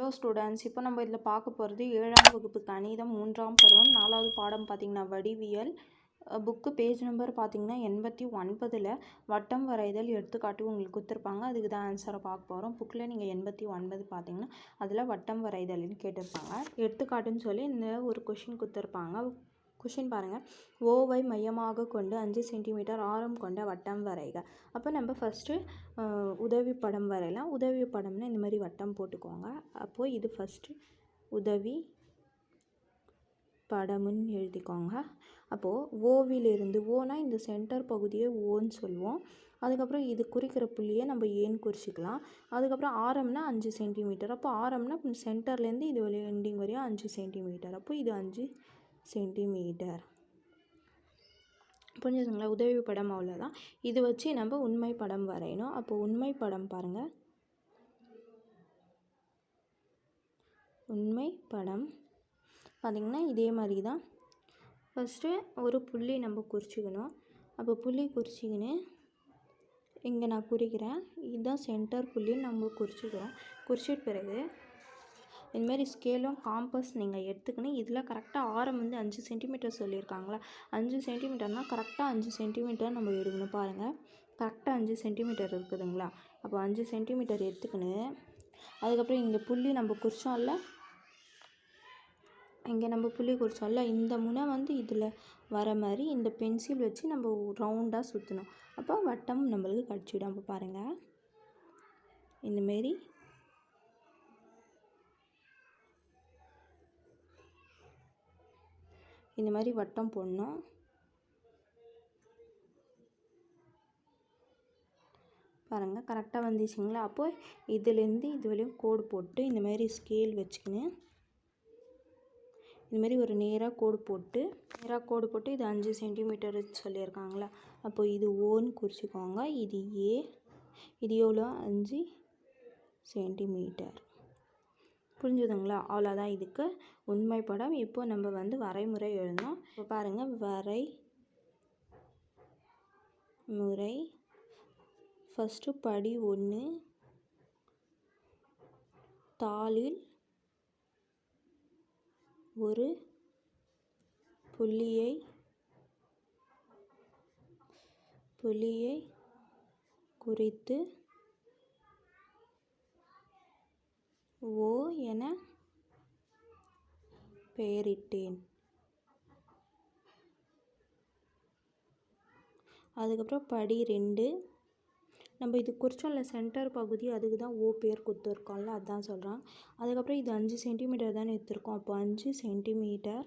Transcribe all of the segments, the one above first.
Hello students இப்போ நம்ம இதில் பார்க்க போகிறது ஏழாம் வகுப்பு கணிதம் மூன்றாம் பருவம் நாலாவது பாடம் பார்த்திங்கன்னா வடிவியல். புக்கு பேஜ் நம்பர் பார்த்திங்கன்னா எண்பத்தி ஒன்பதில் வட்டம் வரைதல் எடுத்துக்காட்டு உங்களுக்கு கொடுத்துருப்பாங்க. அதுக்கு தான் ஆன்சரை பார்க்க போகிறோம். புக்கில் நீங்கள் எண்பத்தி ஒன்பது பார்த்தீங்கன்னா அதில் வட்டம் வரைதல்னு கேட்டிருப்பாங்க. எடுத்துக்காட்டுன்னு சொல்லி இந்த ஒரு கொஷின் கொடுத்துருப்பாங்க. கொஷின் பாருங்கள் ஓவை மையமாக கொண்டு அஞ்சு சென்டிமீட்டர் ஆரம் கொண்ட வட்டம் வரைக. அப்போ நம்ம ஃபஸ்ட்டு உதவி படம் வரையலாம். உதவி படம்னா இந்த மாதிரி வட்டம் போட்டுக்கோங்க. அப்போது இது ஃபஸ்ட்டு உதவி படம்னு எழுதிக்கோங்க. அப்போது ஓவிலிருந்து ஓனா இந்த சென்டர் பகுதியை ஓன்னு சொல்லுவோம். அதுக்கப்புறம் இது குறிக்கிற புள்ளியை நம்ம ஏன்னு குறிச்சிக்கலாம். அதுக்கப்புறம் ஆரம்னா அஞ்சு சென்டிமீட்டர் அப்போ ஆரம்னா சென்டர்லேருந்து இது வரையும் எண்டிங் வரையும் அஞ்சு சென்டிமீட்டர் அப்போ இது அஞ்சு சென்டிமீட்டர். புரிஞ்சுதுங்களா? உதவி படம் அவ்வளோதான் இது வச்சு நம்ம உண்மை படம் வரையணும். அப்போ உண்மை படம் பாருங்கள் உண்மை படம் பார்த்திங்கன்னா இதே மாதிரி தான் ஃபஸ்ட்டு ஒரு புள்ளி நம்ம குறிச்சிக்கணும். அப்போ புள்ளி குறிச்சிக்கின்னு இங்கே நான் குறிக்கிறேன். இதுதான் சென்டர் புள்ளின்னு நம்ம குறிச்சிக்கிறோம். குறிச்சிட்ட பிறகு இதுமாரி ஸ்கேலும் காம்பஸ் நீங்கள் எடுத்துக்கணும். இதில் கரெக்டாக ஆரம் வந்து அஞ்சு சென்டிமீட்டர் சொல்லியிருக்காங்களா? அஞ்சு சென்டிமீட்டர்னால் கரெக்டாக அஞ்சு சென்டிமீட்டர் நம்ம எடுக்கணும் பாருங்கள் கரெக்டாக அஞ்சு சென்டிமீட்டர் இருக்குதுங்களா? அப்போ அஞ்சு சென்டிமீட்டர் எடுத்துக்கணும் அதுக்கப்புறம் இங்கே புள்ளி நம்ம குறிச்சோம்ல? இங்கே நம்ம புள்ளி குறிச்சோம்ல? இந்த முனை வந்து இதில் வர மாதிரி இந்த பென்சில் வச்சு நம்ம ரவுண்டாக சுற்றணும் அப்போ வட்டம் நம்மளுக்கு கிடச்சிடும். அப்போ பாருங்கள் இந்தமாரி இந்த மாதிரி வட்டம் போடணும். பாருங்கள் கரெக்டாக வந்துச்சுங்களா? அப்போது இதுலேருந்து இது வரையும் கோடு போட்டு இந்த மாதிரி ஸ்கேல் வச்சுக்கின்னு இதுமாரி ஒரு நேராக கோடு போட்டு நேராக கோடு போட்டு இது அஞ்சு சென்டிமீட்டர் சொல்லியிருக்காங்களா? அப்போ இது ஓன்னு குறிச்சிக்கோங்க. இது ஏ இது எவ்வளோ? அஞ்சு சென்டிமீட்டர் புரிஞ்சுதுங்களா? அவ்வளோதான் இதுக்கு உண்மை படம். இப்போ நம்ம வந்து வரைமுறை எழுதணும். இப்போ பாருங்கள் வரை முறை. ஃபஸ்ட்டு படி ஒன்று தாளில் ஒரு புள்ளியை புள்ளியை குறித்து ஓ என பெயரிட்டேன். அதுக்கப்புறம் படி ரெண்டு. நம்ம இது குறிச்சோம்ல சென்டர் பகுதி அதுக்கு தான் ஓ பேர் கொடுத்துருக்கோம்ல அதுதான் சொல்கிறான் அதுக்கப்புறம் இது அஞ்சு சென்டிமீட்டர் தானே எடுத்திருக்கோம். அப்போ அஞ்சு சென்டிமீட்டர்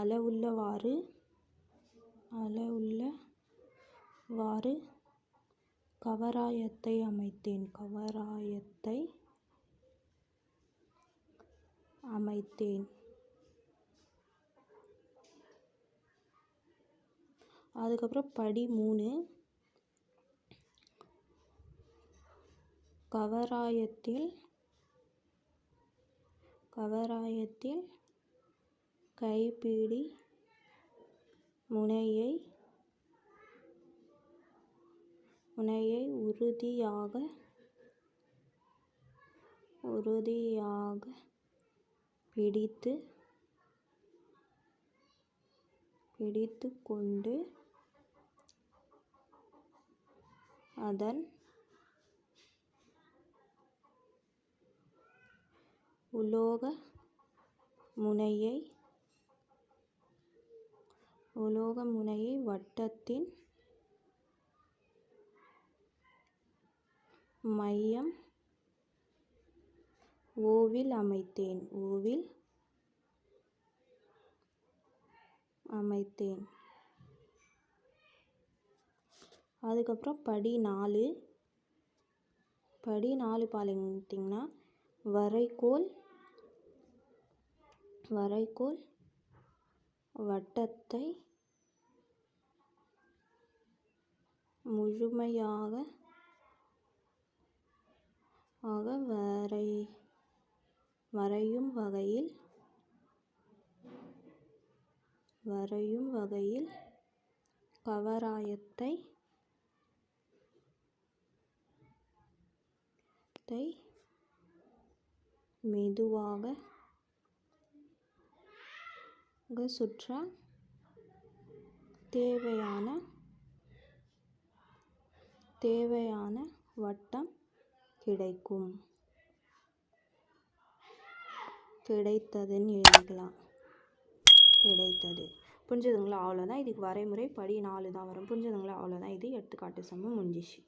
அளவுள்ளவாறு அளவுள்ளவாறு கவராயத்தை அமைத்தேன். கவராயத்தை அமைத்தேன். அதுக்கப்புறம் படி மூணு. கவராயத்தில் கவராயத்தில் கைப்பிடி முனையை முனையை உறுதியாக உறுதியாக பிடித்து பிடித்து கொண்டு அதன் உலோக முனையை உலோக முனையை வட்டத்தின் மையம் ஓவில் அமைத்தேன். ஓவில் அமைத்தேன். அதுக்கப்புறம் படி நாலு. படி நாலு பார்த்தீங்கன்னா வரைகோல் வரைகோல் வட்டத்தை முழுமையாக ஆக வரை வரையும் வகையில் வரையும் வகையில் கவராயத்தை தை மெதுவாக சுற்ற தேவையான தேவையான வட்டம் கிடைக்கும். கிடைத்ததுன்னு எழுதிக்கலாம் கிடைத்தது. புரிஞ்சுதுங்களா? அவ்வளோதான் இதுக்கு வரைமுறை படி நாலு தான் வரும். புரிஞ்சுதுங்களா? அவ்வளோதான் இது எடுத்துக்காட்டு சமம். முடிஞ்சிச்சு.